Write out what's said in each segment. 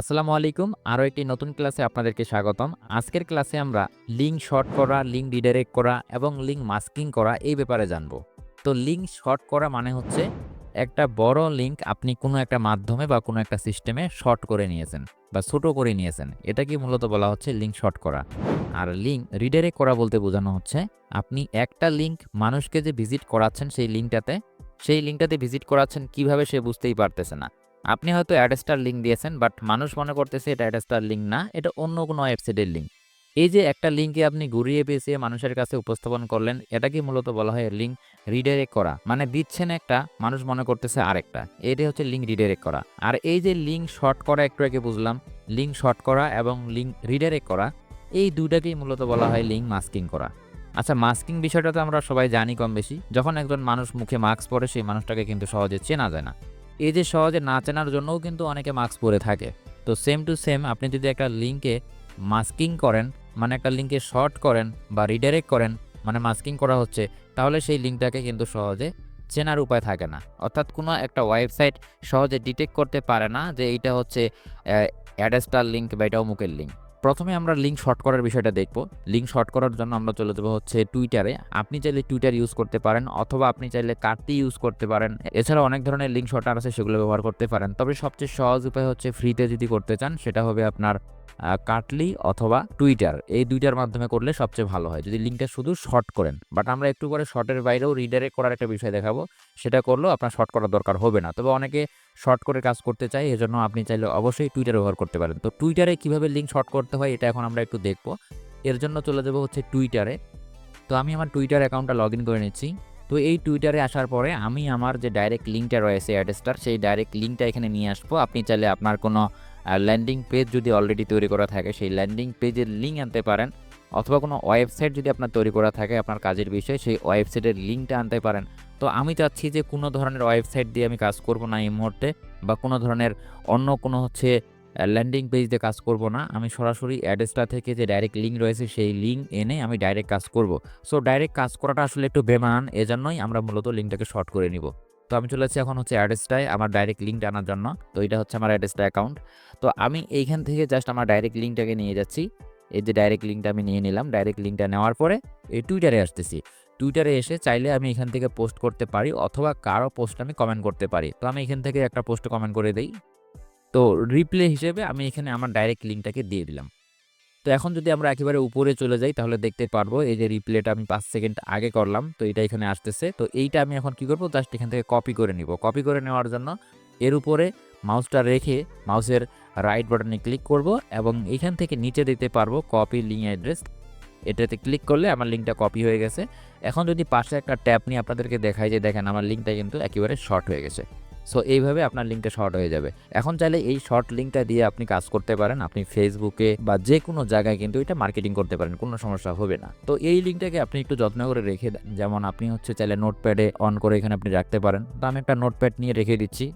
আসসালামু আলাইকুম। আরও একটি নতুন ক্লাসে আপনাদেরকে স্বাগতম। আজকের ক্লাসে আমরা লিঙ্ক শর্ট করা, লিঙ্ক রিডাইরেক্ট করা এবং লিঙ্ক মাস্কিং করা এই ব্যাপারে জানব। তো লিঙ্ক শর্ট করা মানে হচ্ছে একটা বড় লিঙ্ক আপনি কোনো একটা মাধ্যমে বা কোনো একটা সিস্টেমে শর্ট করে নিয়েছেন বা ছোট করে নিয়েছেন। এটাকে মূলত বলা হচ্ছে লিঙ্ক শর্ট করা। আর লিঙ্ক রিডাইরেক্ট করা বলতে বোঝানো হচ্ছে আপনি একটা লিঙ্ক মানুষকে যে ভিজিট করাচ্ছেন সেই লিঙ্কটাতে সেই লিঙ্কটাতে ভিজিট করাচ্ছেন কীভাবে সে বুঝতেই পারতেছে না। আপনি হয়তো অ্যাডেস্টার লিঙ্ক দিয়েছেন বাট মানুষ মনে করতেছে এটা অ্যাডেস্টার লিঙ্ক না, এটা অন্য কোনো ওয়েবসাইটের লিঙ্ক এই যে একটা লিঙ্কে আপনি ঘুরিয়ে পেঁচিয়ে মানুষের কাছে উপস্থাপন করলেন এটাকে মূলত বলা হয় লিঙ্ক রিডাইরেক্ট করা? মানে দিচ্ছেন একটা, মানুষ মনে করতেছে আরেকটা। এটাই হচ্ছে লিঙ্ক রিডাইরেক্ট করা। আর এই যে লিঙ্ক শর্ট করা, একটু আগে বুঝলাম লিঙ্ক শর্ট করা এবং লিঙ্ক রিডাইরেক্ট করা, এই দুটাকেই মূলত বলা হয় লিঙ্ক মাস্কিং করা। আচ্ছা মাস্কিং বিষয়টা তো আমরা সবাই জানি কম বেশি যখন একজন মানুষ মুখে মাস্ক পরে, সেই মানুষটাকে কিন্তু সহজে চেনা যায় না। এই যে সহজে না চেনার জন্যও কিন্তু অনেকে মাস্ক পরে থাকে। তো সেম টু সেম আপনি যদি একটা লিঙ্কে মাস্কিং করেন মানে একটা লিঙ্কে শর্ট করেন বা রিডাইরেক্ট করেন মানে মাস্কিং করা হচ্ছে, তাহলে সেই লিঙ্কটাকে কিন্তু সহজে চেনার উপায় থাকে না। অর্থাৎ কোনো একটা ওয়েবসাইট সহজে ডিটেক্ট করতে পারে না যে এইটা হচ্ছে অ্যাডেস্টার লিঙ্ক বা এটা অমুকের লিঙ্ক প্রথমে আমরা লিঙ্ক শর্ট করার বিষয়টা দেখব। লিঙ্ক শর্ট করার জন্য আমরা চলে যাব হচ্ছে টুইটারে আপনি চাইলে টুইটার ইউজ করতে পারেন, অথবা আপনি চাইলে কার্তি ইউজ করতে পারেন। এছাড়া অনেক ধরনের লিঙ্ক শর্টার আছে, সেগুলো ব্যবহার করতে পারেন। তবে সবচেয়ে সহজ উপায় হচ্ছে ফ্রিতে যদি করতে চান, সেটা হবে আপনার কাটলি অথবা টুইটার, এই দুইটার মাধ্যমে করলে সবচেয়ে ভালো হয়। যদি লিঙ্কটা শুধু শর্ট করেন, বাট আমরা একটু পরে শর্টের বাইরেও রিডাইরেক্ট করার একটা বিষয় দেখাবো, সেটা করলেও আপনার শর্ট করার দরকার হবে না। তবে অনেকে শর্ট করে কাজ করতে চাই এজন্য আপনি চাইলে অবশ্যই টুইটার ব্যবহার করতে পারেন। তো টুইটারে কীভাবে লিঙ্ক শর্ট করতে হয়, এটা এখন আমরা একটু দেখব। এর জন্য চলে যাব হচ্ছে টুইটারে। তো আমি আমার টুইটার অ্যাকাউন্টটা লগ ইন করে নিচ্ছি। তো এই টুইটারে আসার পরে আমি আমার যে ডাইরেক্ট লিঙ্কটা রয়েছে অ্যাড্রেসটার সেই ডাইরেক্ট লিঙ্কটা এখানে নিয়ে আসব। আপনি চাইলে আপনার কোনো ল্যান্ডিং পেজ যদি অলরেডি তৈরি করা থাকে, সেই ল্যান্ডিং পেজের লিঙ্ক আনতে পারেন। অথবা কোনো ওয়েবসাইট যদি আপনার তৈরি করা থাকে, আপনার কাজের বিষয়ে, সেই ওয়েবসাইটের লিঙ্কটা আনতে পারেন। তো আমি চাচ্ছি যে কোনো ধরনের ওয়েবসাইট দিয়ে আমি কাজ করব না এই মুহূর্তে, বা কোনো ধরনের অন্য কোনো হচ্ছে ল্যান্ডিং পেজ দিয়ে কাজ করব না। আমি সরাসরি অ্যাড্রেসটা থেকে যে ডাইরেক্ট লিঙ্ক রয়েছে, সেই লিঙ্ক এনে আমি ডাইরেক্ট কাজ করব। সো ডাইরেক্ট কাজ করাটা আসলে একটু বেমান এজন্যই আমরা মূলত লিঙ্কটাকে শর্ট করে নিব। তো আমি চলে যাচ্ছি এখন হচ্ছে অ্যাড্রেসটায় আমার ডাইরেক্ট লিঙ্কটা আনার জন্য। তো এটা হচ্ছে আমার অ্যাড্রেসটা অ্যাকাউন্ট তো আমি এইখান থেকে জাস্ট আমার ডাইরেক্ট লিঙ্কটাকে নিয়ে যাচ্ছি। এই যে ডাইরেক্ট লিঙ্কটা আমি নিয়ে নিলাম ডাইরেক্ট লিঙ্কটা নেওয়ার পরে এই টুইটারে আসতেছি। টুইটারে এসে চাইলে আমি এখান থেকে পোস্ট করতে পারি অথবা কারও পোস্ট আমি কমেন্ট করতে পারি। তো আমি এখান থেকে একটা পোস্ট কমেন্ট করে দিই। তো রিপ্লে হিসেবে আমি এখানে আমার ডাইরেক্ট লিঙ্কটাকে দিয়ে দিলাম। তো এখন যদি আমরা একেবারে উপরে চলে যাই, তাহলে দেখতে পারব এই যে রিপ্লেটা আমি পাঁচ সেকেন্ড আগে করলাম, তো এটা এখানে আসতেছে। তো এইটা আমি এখন কি করব? জাস্ট এখান থেকে কপি করে নিব। কপি করে নেওয়ার জন্য এর উপরে মাউসটা রেখে মাউসের রাইট বাটনে ক্লিক করব এবং এখান থেকে নিচে দিতে পারব কপি লিঙ্ক অ্যাড্রেস এটাতে ক্লিক করলে আমার লিঙ্কটা কপি হয়ে গেছে। এখন যদি পাশে একটা ট্যাপ নিয়ে আপনাদেরকে দেখাই যে দেখেন আমার লিঙ্কটা কিন্তু একেবারে শর্ট হয়ে গেছে। সো এইভাবে আপনার লিঙ্কটা শর্ট হয়ে যাবে। এখন চাইলে এই শর্ট লিঙ্কটা দিয়ে আপনি কাজ করতে পারেন। আপনি ফেসবুকে বা যে কোনো জায়গায় কিন্তু এটা মার্কেটিং করতে পারেন, কোনো সমস্যা হবে না। তো এই লিঙ্কটাকে আপনি একটু যত্ন করে রেখে দেন। যেমন আপনি হচ্ছে চাইলে নোটপ্যাডে অন করে এখানে আপনি রাখতে পারেন। তো আমি একটা নোটপ্যাড নিয়ে রেখে দিচ্ছি।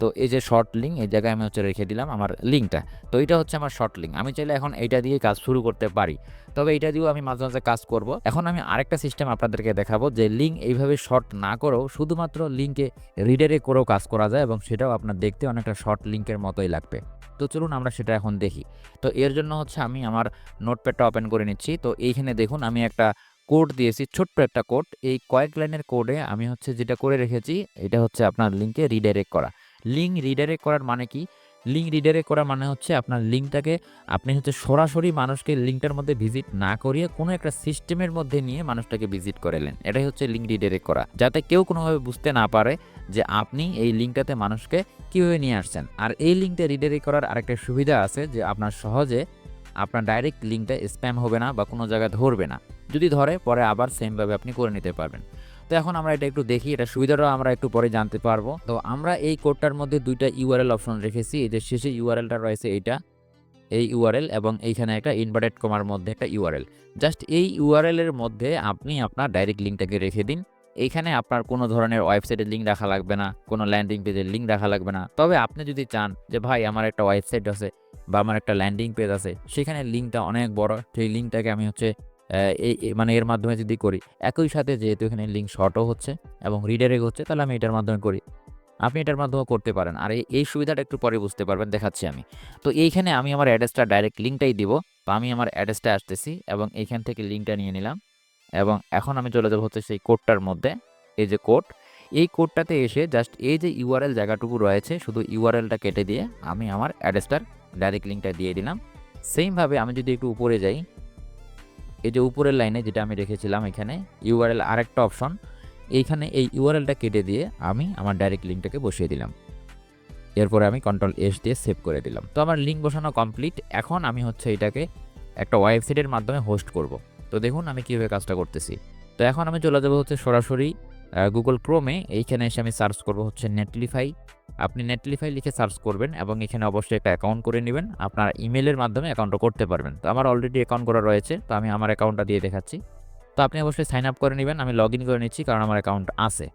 তো এই যে শর্ট লিঙ্ক এই জায়গায় আমি হচ্ছে রেখে দিলাম আমার লিঙ্কটা তো এটা হচ্ছে আমার শর্ট লিঙ্ক আমি চাইলে এখন এইটা দিয়ে কাজ শুরু করতে পারি। তবে এইটা দিয়েও আমি মাঝে মাঝে কাজ করব। এখন আমি আরেকটা সিস্টেম আপনাদেরকে দেখাবো যে লিঙ্ক এইভাবে শর্ট না করেও শুধুমাত্র লিঙ্কে রিডারে করেও কাজ করা যায় এবং সেটাও আপনার দেখতে অনেকটা শর্ট লিঙ্কের মতোই লাগবে। তো চলুন আমরা সেটা এখন দেখি। তো এর জন্য হচ্ছে আমি আমার নোটপ্যাডটা ওপেন করে নিচ্ছি। তো এইখানে দেখুন আমি একটা কোড দিয়েছি, ছোট্ট একটা কোড এই কয়েক লাইনের কোডে আমি হচ্ছে যেটা করে রেখেছি, এটা হচ্ছে আপনার লিঙ্কে রিডাইরেক্ট করা। লিঙ্ক রিডাইরেক্ট করার মানে কি? লিঙ্ক রিডাইরেক্ট করা মানে হচ্ছে আপনার লিঙ্কটাকে আপনি হচ্ছে সরাসরি মানুষকে লিঙ্কটার মধ্যে ভিজিট না করিয়ে কোনো একটা সিস্টেমের মধ্যে নিয়ে মানুষটাকে ভিজিট করালেন এটাই হচ্ছে লিঙ্ক রিডাইরেক্ট করা। যাতে কেউ কোনোভাবে বুঝতে না পারে যে আপনি এই লিঙ্কটাতে মানুষকে কীভাবে নিয়ে আসছেন। আর এই লিঙ্কটা রিডাইরেক্ট করার আরেকটা সুবিধা আছে যে আপনার সহজে আপনার ডাইরেক্ট লিঙ্কটা স্প্যাম হবে না বা কোনো জায়গায় ধরবে না। যদি ধরে, পরে আবার সেমভাবে আপনি করে নিতে পারবেন। তো এখন আমরা এটা একটু দেখি, এটা সুবিধাটাও আমরা একটু পরে জানতে পারব। তো আমরা এই কোডটার মধ্যে দুইটা ইউআরএল অপশন রেখেছি, এই যে শেষে ইউআরএলটা রয়েছে এইটা, এই ইউআরএল এবং এইখানে একটা ইনভার্টেড কমার মধ্যে একটা ইউআরএল। জাস্ট এই ইউআরএল এর মধ্যে আপনি আপনার ডাইরেক্ট লিঙ্কটাকে রেখে দিন। এইখানে আপনার কোনো ধরনের ওয়েবসাইটের লিঙ্ক রাখা লাগবে না, কোনো ল্যান্ডিং পেজের লিঙ্ক রাখা লাগবে না। তবে আপনি যদি চান যে ভাই আমার একটা ওয়েবসাইট আছে বা আমার একটা ল্যান্ডিং পেজ আছে, সেখানে লিঙ্কটা অনেক বড়, সেই লিঙ্কটাকে আমি হচ্ছে এই মানে এর মাধ্যমে যদি করি, একই সাথে যেহেতু এখানে লিঙ্ক শর্টও হচ্ছে এবং রিডাইরেক্ট হচ্ছে, তাহলে আমি এটার মাধ্যমে করি। আপনি এটার মাধ্যমে করতে পারেন। আর এই- সুবিধাটা একটু পরে বুঝতে পারবেন, দেখাচ্ছি আমি। তো এইখানে আমি আমার অ্যাড্রেসটা ডাইরেক্ট লিঙ্কটাই দিব। তো আমি আমার অ্যাড্রেসটা আসতেছি এবং এইখান থেকে লিঙ্কটা নিয়ে নিলাম। এবং এখন আমি চলে যাব হচ্ছে সেই কোডটার মধ্যে, এই যে কোড এই কোডটাতে এসে জাস্ট এই যে ইউআরএল জায়গাটুকু রয়েছে, শুধু ইউআরএলটা কেটে দিয়ে আমি আমার অ্যাড্রেসটার ডাইরেক্ট লিঙ্কটা দিয়ে দিলাম। সেমভাবে আমি যদি একটু উপরে যাই এই যে উপরের লাইনে যেটা আমি রেখেছিলাম এখানে ইউআরএল আরেকটা অপশন, এইখানে এই ইউআরএলটা কেটে দিয়ে আমি আমার ডাইরেক্ট লিঙ্কটাকে বসিয়ে দিলাম। এরপরে আমি কন্ট্রোল এস দিয়ে সেভ করে দিলাম। তো আমার লিঙ্ক বসানো কমপ্লিট। এখন আমি হচ্ছে এটাকে একটা ওয়েবসাইটের মাধ্যমে হোস্ট করব। তো দেখুন আমি কীভাবে কাজটা করতেছি। তো এখন আমি চলে যাব হচ্ছে সরাসরি গুগল ক্রোমে এইখানে এসে আমি সার্চ করব হচ্ছে নেটলিফাই আপনি নেটলিফাই লিখে সার্চ করবেন এবং এখানে অবশ্যই একটা অ্যাকাউন্ট করে নেবেন। আপনার ইমেলের মাধ্যমে অ্যাকাউন্টটা করতে পারবেন। তো আমার অলরেডি অ্যাকাউন্ট করা রয়েছে, তো আমি আমার অ্যাকাউন্টটা দিয়ে দেখাচ্ছি। তো আপনি অবশ্যই সাইন আপ করে নেবেন, আমি লগ ইন করে নিচ্ছি কারণ আমার অ্যাকাউন্ট আছে।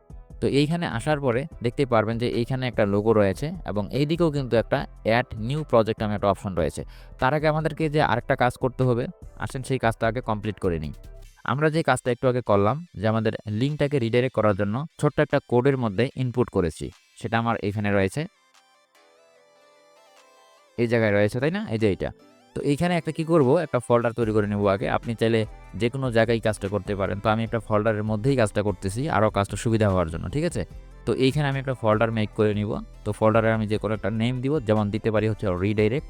তো এইখানে আসার পরে দেখতেই পারবেন যে এইখানে একটা লোগো রয়েছে এবং এই দিকেও কিন্তু একটা অ্যাড নিউ প্রজেক্ট নামে একটা অপশন রয়েছে। তার আগে আমাদেরকে যে আরেকটা কাজ করতে হবে, আসেন সেই কাজটা আগে কমপ্লিট করে নিই। আমরা যে কাজটা একটু আগে করলাম, যে আমাদের লিঙ্কটাকে রিডাইরেক্ট করার জন্য ছোট্ট একটা কোডের মধ্যে ইনপুট করেছি, সেটা আমার এখানে রয়েছে। এই জায়গায় রয়েছে, তাই না? এই যে এইটা। তো এইখানে একটা কি করব? একটা ফোল্ডার তৈরি করে নেব আগে। আপনি চাইলে যে কোনো জায়গায় কাজটা করতে পারেন। তো আমি একটা ফোল্ডারের মধ্যেই কাজটা করতেছি, আরও কাজটা সুবিধা হওয়ার জন্য, ঠিক আছে? তো এইখানে আমি একটা ফোল্ডার মেক করে নিব। তো ফোল্ডারে আমি যে কোনো একটা নেম দিব, যেমন দিতে পারি হচ্ছে রিডাইরেক্ট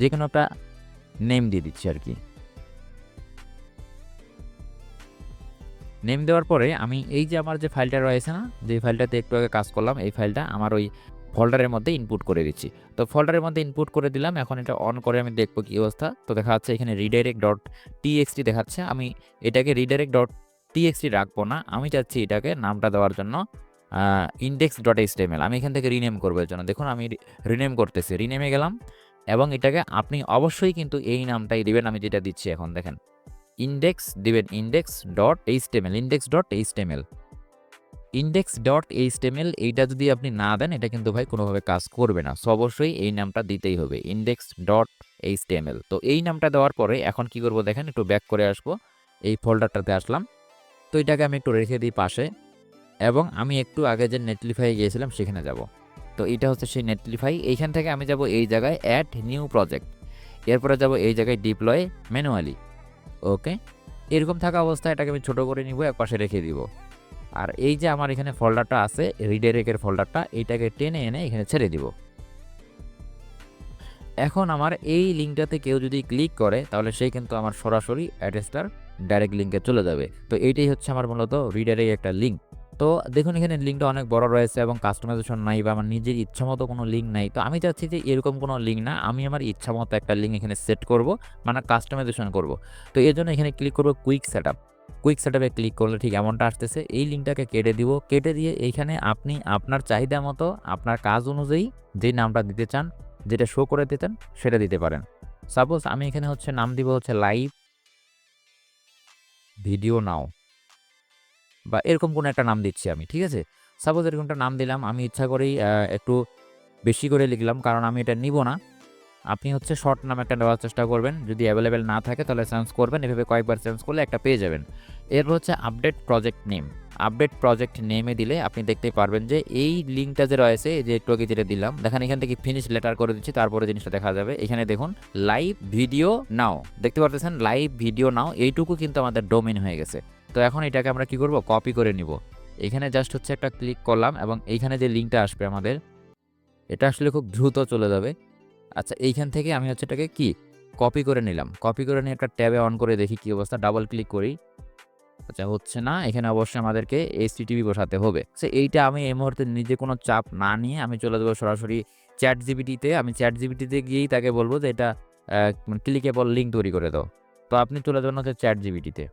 যে কোনো একটা নেম দিয়ে দিচ্ছি আর কি। নেম দেওয়ার পরে আমি এই যে আমার যে ফাইলটা রয়েছে না, যে ফাইলটাতে একটু আগে কাজ করলাম, এই ফাইলটা আমার ওই ফোল্ডারের মধ্যে ইনপুট করে দিচ্ছি। তো ফোল্ডারের মধ্যে ইনপুট করে দিলাম, এখন এটা অন করে আমি দেখব কী অবস্থা। তো দেখা যাচ্ছে এখানে রিডাইরেক্ট ডট টিএক্সটি দেখাচ্ছে, আমি এটাকে রিডাইরেক্ট ডট টিএক্সটি রাখব না, আমি চাচ্ছি এটাকে নামটা দেওয়ার জন্য ইন্ডেক্স ডট এইচটিএমএল আমি এখান থেকে রিনেম করব জন্য। দেখুন, আমি রিনেম করতেছি রিনেমে গেলাম, এবং এটাকে আপনি অবশ্যই কিন্তু এই নামটাই দেবেন, আমি যেটা দিচ্ছি এখন, দেখেন। ইন্ডেক্স দিবেন index dot HTML index dot HTML index dot HTML এইটা যদি আপনি না দেন, এটা কিন্তু ভাই কোনোভাবে কাজ করবে না। সো অবশ্যই এই নামটা দিতেই হবে ইন্ডেক্স ডট এইচটিএমএল তো এই নামটা দেওয়ার পরে এখন কি করব দেখেন, একটু ব্যাক করে আসব। এই ফোল্ডারটাতে আসলাম। তো এটাকে আমি একটু রেখে দিই পাশে। এবং আমি একটু আগে যে নেটলিফাই গিয়েছিলাম, সেখানে যাব। তো এটা হচ্ছে সেই নেটলিফাই এইখান থেকে আমি যাব এই জায়গায় অ্যাড নিউ প্রজেক্ট এরপরে যাব এই জায়গায় ডিপ্লয় ম্যানুয়ালি ওকে? এরকম থাকা অবস্থায় এটাকে আমি ছোট করে নিব এক পাশে রেখে দিব। আর এই যে আমার এখানে ফোল্ডারটা আছে রিডাইরেক্টের ফোল্ডারটা এইটাকে টেনে এনে এখানে ছেড়ে দিব। এখন আমার এই লিঙ্কটাতে কেউ যদি ক্লিক করে, তাহলে সেই কিন্তু আমার সরাসরি অ্যাড্রেসটার ডাইরেক্ট লিঙ্কে চলে যাবে। তো এইটাই হচ্ছে আমার মূলত রিডারের একটা লিঙ্ক তো দেখুন, এখানে লিঙ্কটা অনেক বড় রয়েছে এবং কাস্টমাইজেশন নাই বা আমার নিজের ইচ্ছা মতো কোনো লিঙ্ক নাই। তো আমি চাচ্ছি যে এরকম কোনো লিঙ্ক না, আমি আমার ইচ্ছা মতো একটা লিঙ্ক এখানে সেট করব মানে কাস্টমাইজেশন করব। তো এর জন্য এখানে ক্লিক করব কুইক সেট কুইক সেট আপে ক্লিক করলে ঠিক এমনটা আসতেছে, এই লিঙ্কটাকে কেটে দিব। কেটে দিয়ে এইখানে আপনি আপনার চাহিদা মতো, আপনার কাজ অনুযায়ী যেই নামটা দিতে চান, যেটা শো করে দিতেন সেটা দিতে পারেন। সাপোজ আমি এখানে হচ্ছে নাম দিব হচ্ছে লাইভ ভিডিও নাও বা এরকম কোনো একটা নাম দিচ্ছি আমি, ঠিক আছে? সাপোজ এরকম একটা নাম দিলাম, আমি ইচ্ছা করেই একটু বেশি করে লিখলাম, কারণ আমি এটা নিব না। আপনি হচ্ছে শর্ট নাম একটা নেওয়ার চেষ্টা করবেন, যদি অ্যাভেলেবেল না থাকে তাহলে চেঞ্জ করবেন, এভাবে কয়েকবার চেঞ্জ করলে একটা পেয়ে যাবেন। এরপর হচ্ছে update project name update project নেমে দিলে আপনি দেখতে পারবেন যে এই লিঙ্কটা যে রয়েছে যে আগে যেটা দিলাম, দেখেন এখান থেকে ফিনিশ লেটার করে দিচ্ছি, তারপরে জিনিসটা দেখা যাবে। এখানে দেখুন লাইভ ভিডিও নাও দেখতে পারতেছেন? লাইভ ভিডিও নাও এইটুকু কিন্তু আমাদের ডোমেন হয়ে গেছে। তো এখন এটাকে আমরা কি করব? কপি করে নিব। এখানে জাস্ট হচ্ছে একটা ক্লিক করলাম এবং এইখানে যে লিঙ্কটা আসবে আমাদের, এটা আসলে খুব দ্রুত চলে যাবে। আচ্ছা এইখান থেকে আমি হচ্ছে এটাকে কি? কপি করে নিলাম। কপি করে নিয়ে একটা ট্যাবে অন করে দেখি কি অবস্থা। ডাবল ক্লিক করি। আচ্ছা হচ্ছে না। এখানে অবশ্যই আমাদেরকে এইচটিটিভি বসাতে হবে। সে, এইটা আমি এই মুহূর্তে নিজে কোনো চাপ না নিয়ে আমি চলে যাব সরাসরি চ্যাট জিবিটিতে আমি চ্যাট জিবিটিতে গিয়েই তাকে বলব যে এটা ক্লিকেবল লিঙ্ক তৈরি করে দাও। তো আপনি চলে যাবেন হচ্ছে চ্যাট জিবিটিতে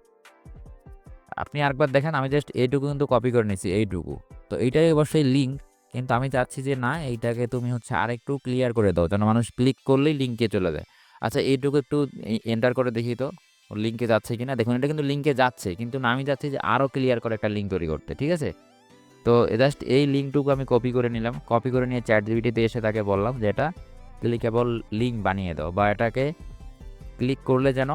আপনি আরেকবার দেখেন, আমি জাস্ট এইটুকু কিন্তু কপি করে নিয়েছি, এইটুকু। তো এইটাই অবশ্যই লিঙ্ক কিন্তু আমি চাচ্ছি যে না, এইটাকে তুমি হচ্ছে আরেকটু ক্লিয়ার করে দাও, যেন মানুষ ক্লিক করলেই লিঙ্কে চলে যায়। আচ্ছা এইটুকু একটু এন্টার করে দেখি তো লিঙ্কে যাচ্ছে কিনা। দেখুন, এটা কিন্তু লিঙ্কে যাচ্ছে, কিন্তু না, আমি যাচ্ছি যে আরও ক্লিয়ার করে একটা লিঙ্ক তৈরি করতে, ঠিক আছে? তো জাস্ট এই লিঙ্কটুকু আমি কপি করে নিলাম। কপি করে নিয়ে চ্যাট জিবিটিতে এসে তাকে বললাম যে এটা ক্লিকেবল লিঙ্ক বানিয়ে দাও, বা এটাকে ক্লিক করলে যেন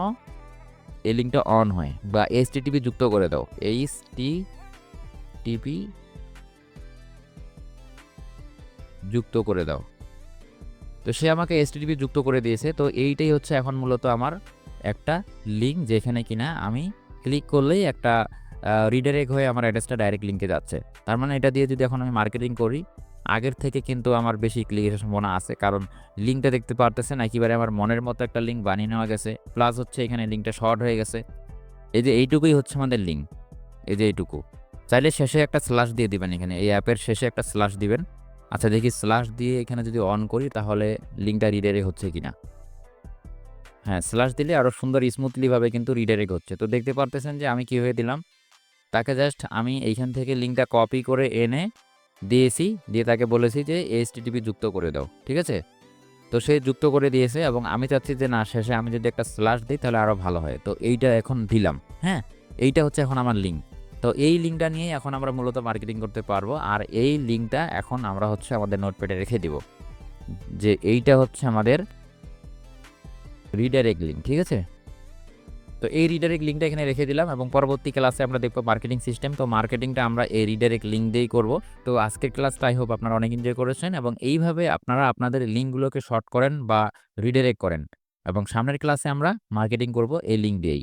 এই লিঙ্কটা অন হয় বা এইচ টিভি যুক্ত করে দাও। এইচ টি টিপি যুক্ত করে দাও। তো সে আমাকে এসটিডিপি যুক্ত করে দিয়েছে। তো এইটাই হচ্ছে এখন মূলত আমার একটা লিঙ্ক যেখানে কিনা আমি ক্লিক করলেই একটা রিডাইরেক্ট হয়ে আমার অ্যাড্রেসটা ডাইরেক্ট লিঙ্কে যাচ্ছে। তার মানে এটা দিয়ে যদি এখন আমি মার্কেটিং করি আগের থেকে কিন্তু আমার বেশি ক্লিকের সম্ভাবনা আছে। কারণ লিঙ্কটা দেখতে পারতেছেন, একেবারে আমার মনের মতো একটা লিঙ্ক বানিয়ে নেওয়া গেছে। প্লাস হচ্ছে এখানে লিঙ্কটা শর্ট হয়ে গেছে। এই যে এইটুকুই হচ্ছে আমাদের লিঙ্ক। এই যে এইটুকু। চাইলে শেষে একটা স্ল্যাশ দিয়ে দিবেন এখানে। এই অ্যাপের শেষে একটা স্ল্যাশ দিবেন। আচ্ছা দেখি স্ল্যাশ দিয়ে এখানে যদি অন করি তাহলে লিঙ্কটা রিডাইরেক্ট হচ্ছে কিনা? হ্যাঁ স্ল্যাশ দিলে আরও সুন্দর স্মুথলিভাবে কিন্তু রিডাইরেক্ট হচ্ছে। তো দেখতে পারতেছেন যে আমি কীভাবে দিলাম? তাকে জাস্ট আমি এইখান থেকে লিঙ্কটা কপি করে এনে দিয়েছি, দিয়ে তাকে বলেছি যে এইচটিটিপি যুক্ত করে দাও। ঠিক আছে? তো সে যুক্ত করে দিয়েছে এবং আমি চাচ্ছি যে, না, শেষে আমি যদি একটা স্ল্যাশ দিই, তাহলে আরও ভালো হয়। তো এইটা এখন দিলাম হ্যাঁ? এইটা হচ্ছে এখন আমার লিঙ্ক তো এই লিঙ্কটা নিয়ে এখন আমরা মূলত মার্কেটিং করতে পারব। আর এই লিঙ্কটা এখন আমরা হচ্ছে আমাদের নোটপ্যাডে রেখে দিব। যে এইটা হচ্ছে আমাদের রিডাইরেক্ট লিঙ্ক ঠিক আছে? তো এই রিডাইরেক্ট লিঙ্কটা এখানে রেখে দিলাম এবং পরবর্তী ক্লাসে আমরা দেখব মার্কেটিং সিস্টেম তো মার্কেটিংটা আমরা এই রিডাইরেক্ট লিঙ্ক দিয়েই করব। তো আজকের ক্লাসটা আই হোপ আপনারা অনেক এনজয় করেছেন এবং এইভাবে আপনারা আপনাদের লিঙ্কগুলোকে শর্ট করেন বা রিডাইরেক্ট করেন। এবং সামনের ক্লাসে আমরা মার্কেটিং করব এই লিঙ্ক দিয়েই।